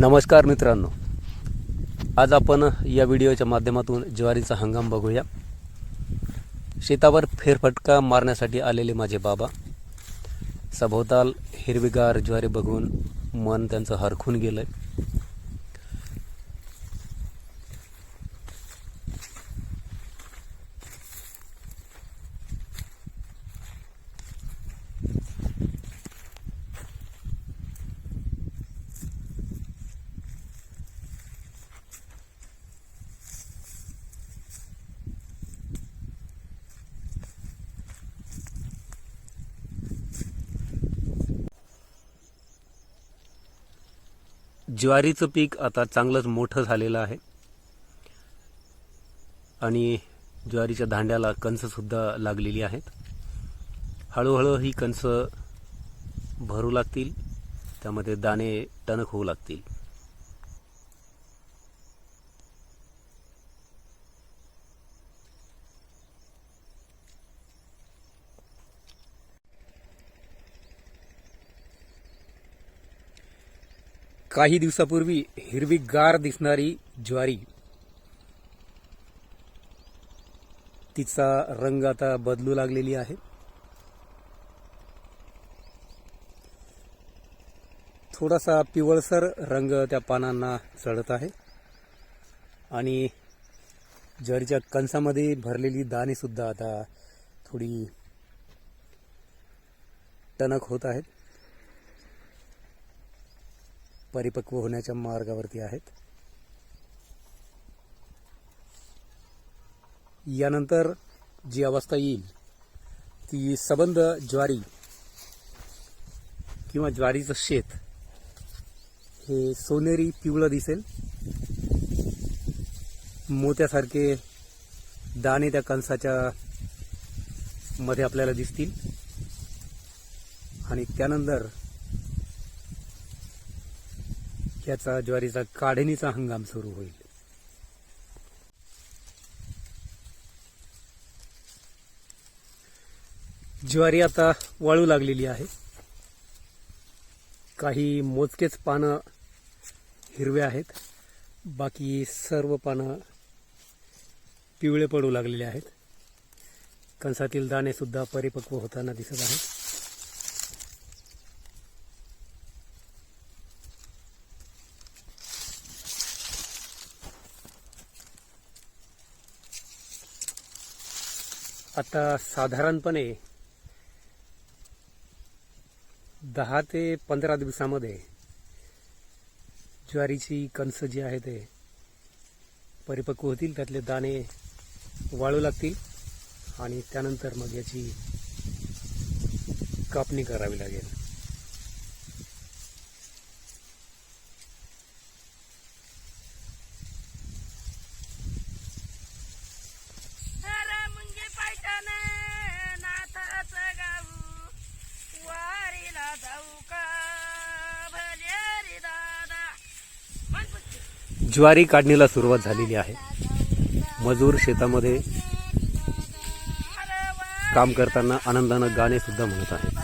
नमस्कार मित्रांनो. आज आपण या व्हिडिओच्या माध्यमातून ज्वारीचा हंगाम बघूया. शेतावर फेरफटका मारण्यासाठी आलेले माझे बाबा. सभोवताल हिरवीगार ज्वारी बघून मन त्यांचं हरखून गेलं ज्वारीचं पीक आता चांगलंच मोठं झालेलं आहे. आणि ज्वारीच्या दांड्याला कंससुद्धा लागलेली आहेत. हळूहळू ही कणसं भरू लागतील. त्यामध्ये दाणे टणक होऊ लागतील. काही दिवसापूर्वी हिरवीगार दिसणारी ज्वारी. तिचा रंग आता बदलू लागलेली आहे. थोडासा पिवळसर रंग त्या पानांना चढत आहे. आणि ज्वारीच्या कंसामध्ये भरलेली दाणे सुद्धा आता थोडी टणक होत आहेत. परिपक्व होण्याच्या मार्गावरती आहेत. यानंतर जी अवस्था येईल ती सबंध ज्वारी किंवा ज्वारीचं शेत हे सोनेरी पिवळं दिसेल. मोत्यासारखे दाणे त्या कंसाच्या मध्ये आपल्याला दिसतील. आणि त्यानंतर याचा ज्वारीचा काढणीचा हंगाम सुरू होईल. ज्वारी आता वाळू लागलेली आहे. काही मोजकेच पानं हिरवे आहेत. बाकी सर्व पानं पिवळे पडू लागलेले आहेत. कंसातील दाणे सुद्धा परिपक्व होताना दिसत आहेत. आता साधारणपणे दहा ते पंधरा दिवसामध्ये ज्वारीची कणसं जी आहे ते परिपक्व होतील त्यातले दाणे वाळू लागतील आणि त्यानंतर मग याची कापणी करावी लागेल अरे मुंगी पैठण नाथाचं गाऊ वारीला जाऊ का भले रे दादा म्हण पुढची. ज्वारी काढणीला सुरुवात झालेली आहे. मजूर शेतामध्ये काम करताना आनंदानं गाणे सुद्धा म्हणत आहेत.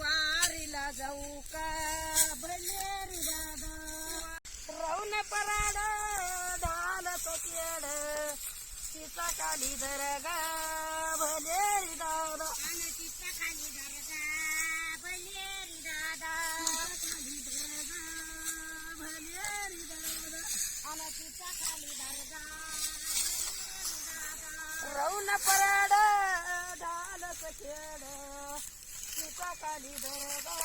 वारीला जाऊ का? भले रे दादा. राऊन पराड ढाल केड. तिचा काली दरगा भले रे दादा तिचा खाली दरगा भले रे दादा. खाली दरगा भले रे दादा. आणि तिचा खाली दरगा राऊन पराड ढाल खेड खाली दरगा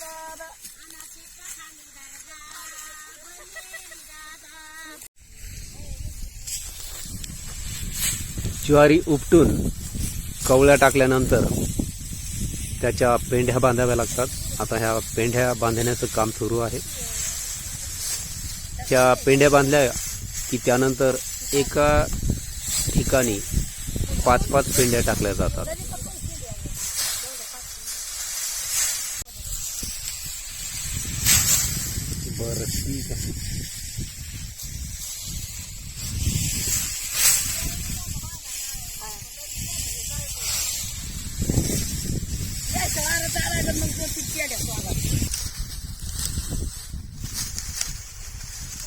दादा. ज्वारी उपटून कवळ्या टाकल्यानंतर त्याच्या पेंढ्या बांधाव्या लागतात. आता ह्या पेंढ्या बांधण्याचं काम सुरू आहे. त्या पेंढ्या बांधल्या की त्यानंतर एका ठिकाणी पाच पाच पेंढ्या टाकल्या जातात. बरं ठीक आहे.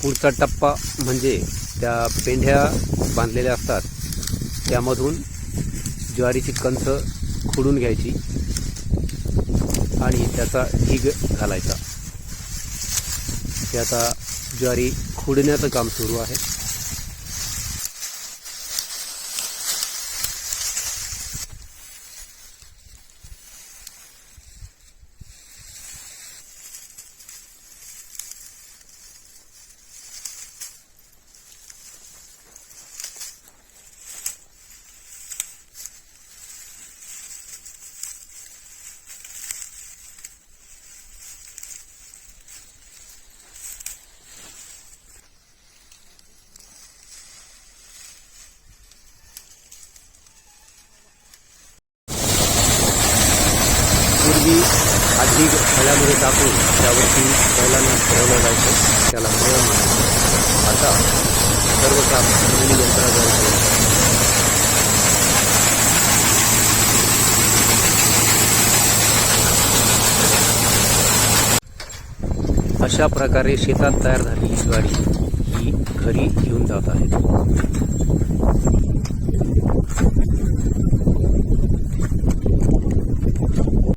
पुढचा टप्पा म्हणजे त्या पेंढ्या बांधलेल्या असतात. त्यामधून ज्वारीची कंच खुडून घ्यायची आणि त्याचा ढीग घालायचा. ते आता ज्वारी खुडण्याचं काम सुरू आहे. हा ढीग टाकून त्यावरती बैलांना फिरवलं जायचं. त्याला मळ म्हणायचं. आता सर्व काम दोन्ही यंत्राद्वारे केलं अशा प्रकारे शेतात तयार झालेली ज्वारी ही घरी घेऊन जात आहे